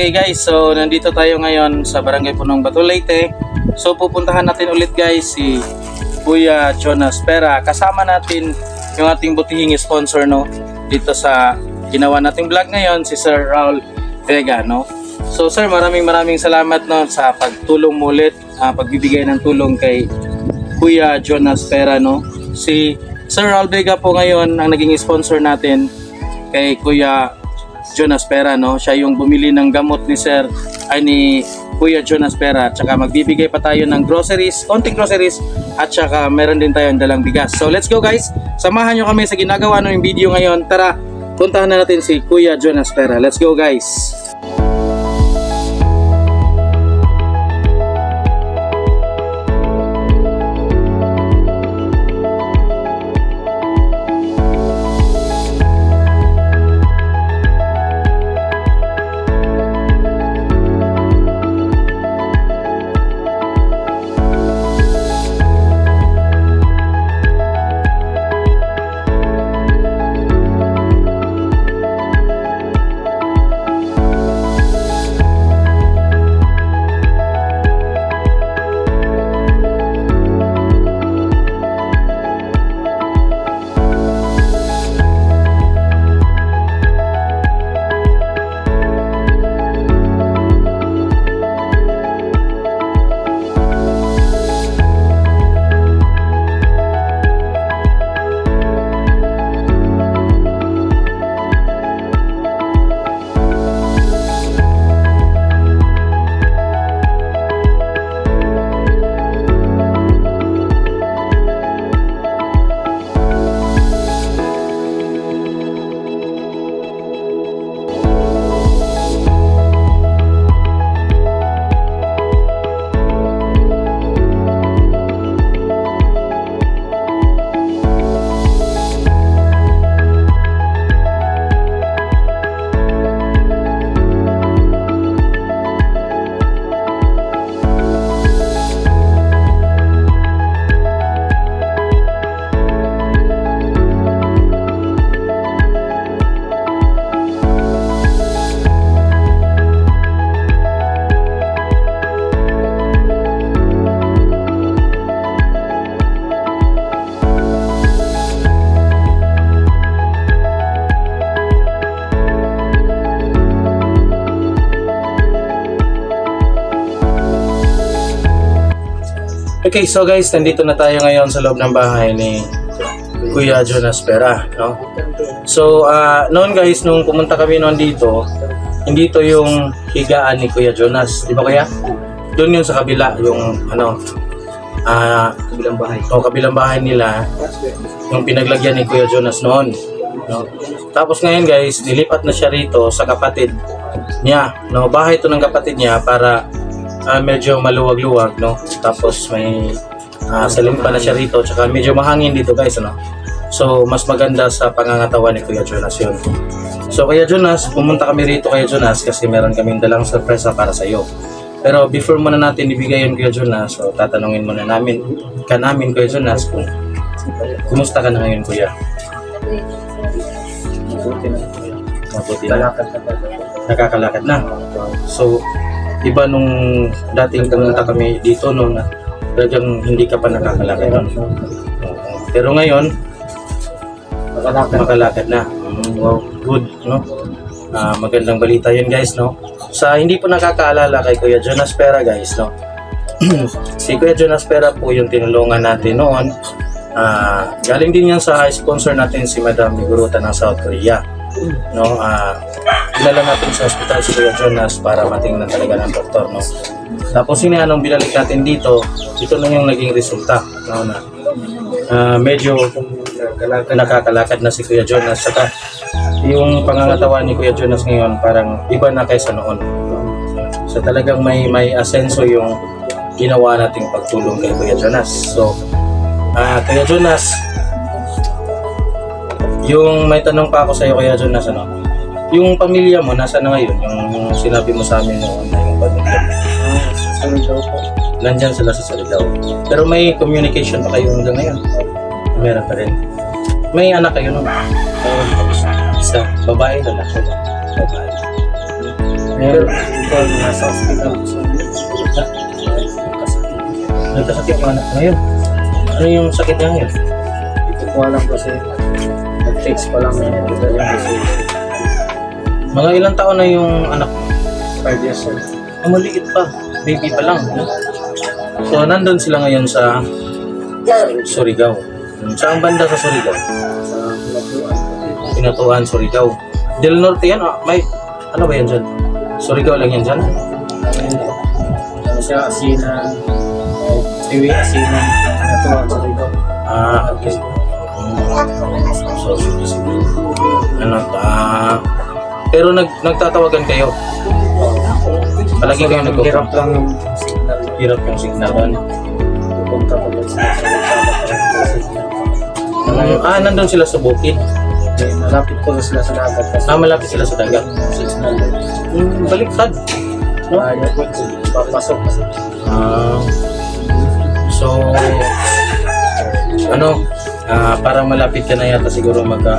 Okay guys, so nandito tayo ngayon sa Barangay Punong Bato Leyte. So pupuntahan natin ulit guys si Kuya Jonas Pera. Kasama natin yung ating butihing sponsor no dito sa ginawa nating vlog ngayon si Sir Raul Vega no. So sir, maraming maraming salamat no sa pagtulong mo ulit, ah, pagbibigay ng tulong kay Kuya Jonas Pera no. Si Sir Raul Vega po ngayon ang naging sponsor natin kay Kuya Jonas Pera no. Siya yung bumili ng gamot ni Sir ay ni Kuya Jonas Pera. Tsaka magbibigay pa tayo ng groceries, konting groceries at tsaka meron din tayong dalang bigas. So let's go guys. Samahan nyo kami sa ginagawa ng video ngayon. Tara, puntahan na natin si Kuya Jonas Pera. Let's go guys. Okay, so guys, nandito na tayo ngayon sa loob ng bahay ni Kuya Jonas Pera, no? So, ah, noon guys, nung pumunta kami noon dito, hindi to yung higaan ni Kuya Jonas, di ba kuya? Doon yun sa kabila, yung ano, ah, Kabilang bahay. o kabilang bahay nila, yung pinaglagyan ni Kuya Jonas noon. No? Tapos ngayon guys, nilipat na siya rito sa kapatid niya. No? Bahay to ng kapatid niya para ah, medyo maluwag-luwag. No? Tapos may uh, salim pa na siya rito. Tsaka medyo mahangin dito guys. Ano? So mas maganda sa pangangatawan ni Kuya Jonas yun. So Kuya Jonas, pumunta kami rito Kuya Jonas kasi meron kaming dalang sorpresa para sa iyo. Pero before muna natin ibigay yun Kuya Jonas, so tatanungin muna namin ka namin Kuya Jonas kung kumusta ka na ngayon Kuya? Mabuti na. Mabuti na. Nakakalakad na. So, iba nung dating pumunta kami dito no na talagang hindi ka pa nakakalakad nun. Pero ngayon, Makalakad. na. Wow, good, no? Ah, magandang balita yun guys, no? Sa hindi po nakakaalala kay Kuya Jonas Pera guys, no? si Kuya Jonas Pera po yung tinulungan natin noon. Ah, galing din yan sa sponsor natin si Madam Miguruta ng South Korea. No, ah dinala natin sa ospital si Kuya Jonas para matingnan talaga ng doktor, no? Tapos yun nga, nung binalik natin dito, ito na yung naging resulta, no, na ah, medyo nakakalakad na si Kuya Jonas. Saka yung pangangatawan ni Kuya Jonas ngayon parang iba na kaysa noon. So talagang may may asenso yung ginawa nating pagtulong kay Kuya Jonas. So, ah Kuya Jonas, yung may tanong pa ako sa iyo Kuya Jonas, ano? Yung pamilya mo, nasa na ngayon? Yung sinabi mo sa amin noon na yung pamilya mo. Daw po. Nandyan sila sa Surigao. Pero may communication pa kayo hanggang ngayon? Meron pa rin. May anak kayo no? Meron po isa. Babae, lalaki. Babae. Pero ito nasa hospital. Nagkasakit yung anak ngayon. Ano yung sakit niya ngayon? Ito ko alam kasi nag-text pa lang yung Mga ilang taon na yung anak mo? 5 years old. Ah, maliit pa. Baby pa lang. no? So, nandun sila ngayon sa Surigao. Saan banda sa Surigao? Sa Labuan. Pinatuan, Surigao. Del Norte yan, ah. May, ano ba yan dyan? Surigao lang yan dyan? Ano siya, asinan. Tiwi, asinan. Ang sarito. Ah, okay. So. Ano, ah, pero nag, nagtatawagan kayo. Palagi kayo nag Hirap lang yung signal. Hirap yung signal. Pupunta ko lang sa ah, nandun sila sa bukid. Malapit na sila sa dagat Ah, malapit sila sa dagat. signal. Hmm, baliktad. No? Ayaw ko, papasok kasi. Ah, so, ano, ah, parang malapit ka na yata siguro magka,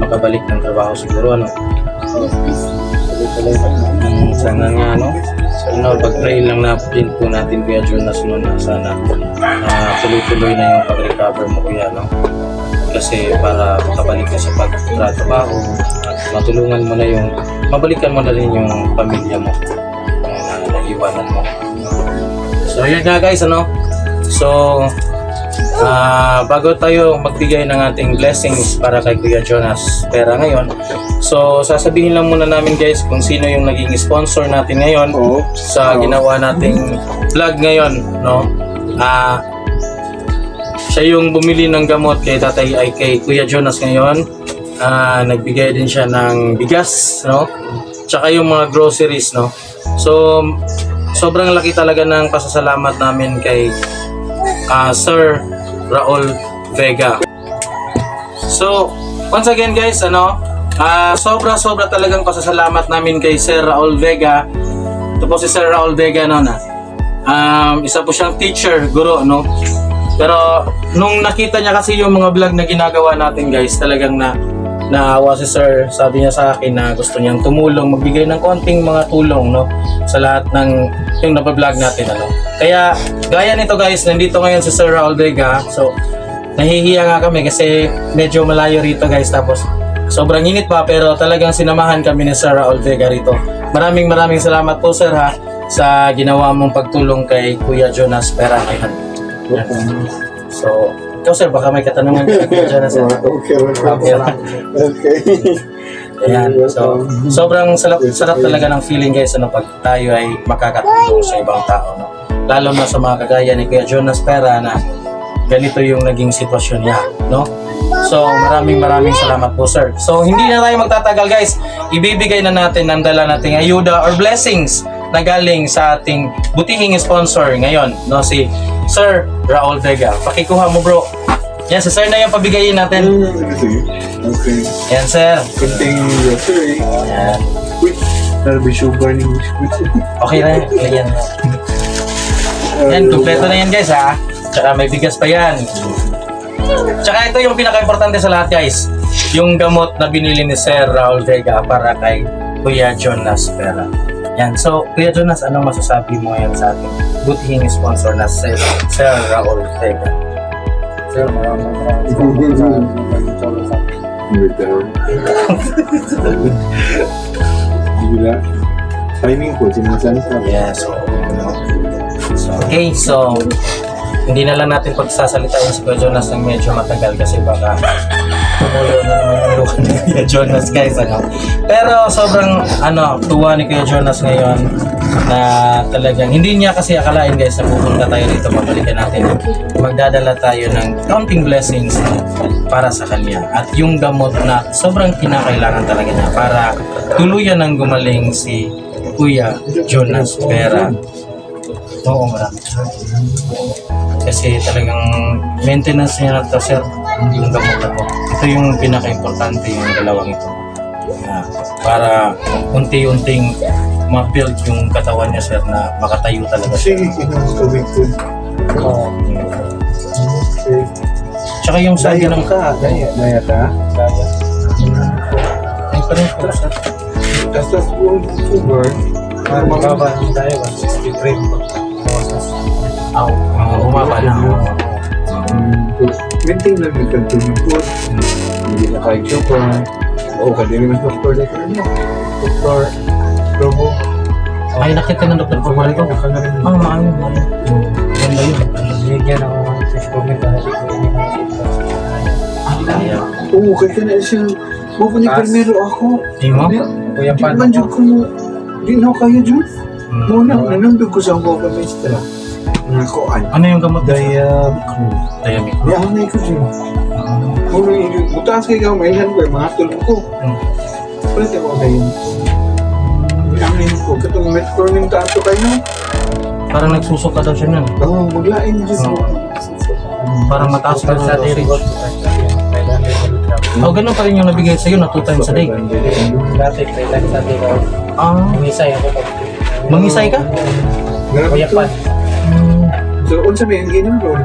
makabalik ng trabaho siguro, ano. Hmm, sana nga, ano, ano, pag-pray lang na din po natin Kuya Jonas no, na sana ah, tuloy-tuloy na yung pag-recover mo Kuya, no. Kasi para makabalik ka sa pagtrabaho at matulungan mo na yung, mabalikan mo na rin yung pamilya mo na naiwanan mo. So yun nga guys, ano? So, ah bago tayo magbigay ng ating blessings para kay Kuya Jonas pera ngayon, so sasabihin lang muna namin guys kung sino yung naging sponsor natin ngayon Oo. sa ginawa nating vlog ngayon, no? Ah, siya yung bumili ng gamot kay Tatay ay kay Kuya Jonas ngayon. Ah, nagbigay din siya ng bigas, no? Tsaka yung mga groceries, no? So, sobrang laki talaga ng pasasalamat namin kay ah, Sir Raul Vega. So, once again guys, ano, ah sobra-sobra talagang pasasalamat namin kay Sir Raul Vega. Ito po si Sir Raul Vega, no, na. Um, isa po siyang teacher, guro, no. Pero nung nakita niya kasi yung mga vlog na ginagawa natin guys, talagang na naawa si Sir. Sabi niya sa akin na gusto niyang tumulong, magbigay ng konting mga tulong no sa lahat ng yung nabablog natin ano. Kaya gaya nito guys, nandito ngayon si Sir Raul Vega. So nahihiya nga kami kasi medyo malayo rito guys tapos sobrang init pa pero talagang sinamahan kami ni Sir Raul Vega rito. Maraming maraming salamat po Sir ha sa ginawa mong pagtulong kay Kuya Jonas Pera. Ayan. So, ikaw sir, baka may katanungan ka Kuya Jonas. sir. Okay, Okay. okay. Ayan. So, sobrang sarap, sarap talaga ng feeling guys ano, pag tayo ay makakatulong sa ibang tao. No? Lalo na sa mga kagaya ni Kuya Jonas Pera na ganito yung naging sitwasyon niya. No? So, maraming maraming salamat po sir. So, hindi na tayo magtatagal guys. Ibibigay na natin ang dala nating ayuda or blessings na galing sa ating butihing sponsor ngayon, no si Sir Raul Vega. Pakikuha mo bro. Yan, si Sir na yung pabigayin natin. Sige. Okay. Yan, Sir. Kunting grocery. Yan. Uy, narabi sugar ni Okay na yan. Yan. Yan, kumpleto na yan guys ha. Tsaka may bigas pa yan. Tsaka ito yung pinaka-importante sa lahat guys. Yung gamot na binili ni Sir Raul Vega para kay Kuya Jonas Pera. Yan. So, Kuya Jonas, anong masasabi mo ngayon sa ating butihing sponsor na Sir, Sir Raul Vega? Sir, maraming maraming salamat sa nagtulong sa akin. Wait down. Timing po, sinasan sa Yeah, so, so, okay, so, hindi na lang natin pagsasalitain si Kuya Jonas ng medyo matagal kasi baka tumulo na naman yung luha ni Kuya Jonas guys, ano. Pero sobrang, ano, tuwa ni Kuya Jonas ngayon na talagang, hindi niya kasi akalain guys na pupunta tayo dito, babalikan natin. Magdadala tayo ng counting blessings para sa kanya. At yung gamot na sobrang kinakailangan talaga niya para tuluyan ng gumaling si Kuya Jonas Pera. Oo, marami. Kasi talagang maintenance niya na to, sir. Yung gamot na to. Ito yung pinaka-importante yung dalawang ito. Na para unti-unting ma-build yung katawan niya, sir, na makatayo talaga siya. Sige, kinakawin ko. Oo. Tsaka yung sabi ng ka, daya. Daya ka? Kaya. ay pa rin po, sir. Tapos kung sugar, Ah, baba ng tayo, 163 po. Aw, uh, bumaba na. maintain lang yung continuing food. Hindi na kain sugar. Oo, kadiri mas doktor dito ano. Doktor, Robo. Ay, nakita ng doktor ko ba ito? Baka na rin. Ah, maano, maano. Ganda yun. Binigyan ako ng supplement para di. Ah, kaya. Oo, kaya na siya. Tas. Carmelo ako. Di mo? Di Kuya di paano man dyan ko mo. Di na ako kayo dyan. Hmm. Muna, nanundog ko sa buko ni Estra. Nakuan. Ano yung gamot? Diab crew. Diabetes. Di ako na ikaw dyan. Muna yung butas kayo ka, may ko, mga tulong ko. Hmm. Palit ako na yun. Amin ko, katong metformin tato kayo. Parang nagsusuka daw siya nun. Oo, maglain dyan sa Oo. Parang mataas na sa 500 milligram. Oh, ganun pa rin yung nabigay sa'yo na two times a day. Dati, 5 times a day ako. Ah, Mangisay ako. Mangisay ka? Kuya Pan. So, unsa may ang ginom ko?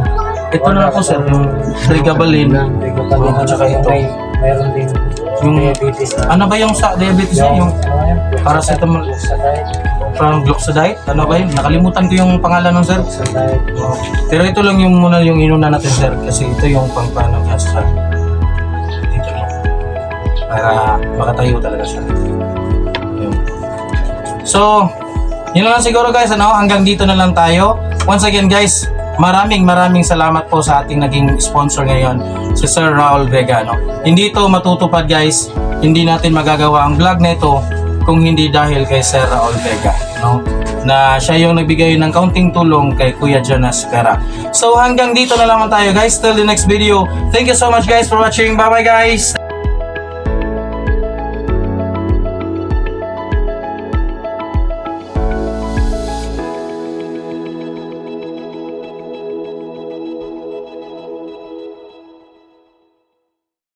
ito na ako sir, yung din Oh, tsaka ano, ito. Mayroon din Yung, diabetes na. ano ba yung sa diabetes niya? Yung ano paracetamol. Sa diet. from Gluxodite? Ano ba yun? Nakalimutan ko yung pangalan ng sir. Oh. Pero ito lang yung muna yung inuna natin sir kasi ito yung pangpano niya sa dito niya. Para makatayo talaga siya. Yun. So, yun lang siguro guys, ano, hanggang dito na lang tayo. Once again guys, maraming maraming salamat po sa ating naging sponsor ngayon, si Sir Raul Vega. No? Hindi ito matutupad guys, hindi natin magagawa ang vlog na ito kung hindi dahil kay Sir Raul Vega. No? na siya yung nagbigay ng kaunting tulong kay Kuya Jonas Pera. So hanggang dito na lamang tayo guys. Till the next video. Thank you so much guys for watching. Bye bye guys!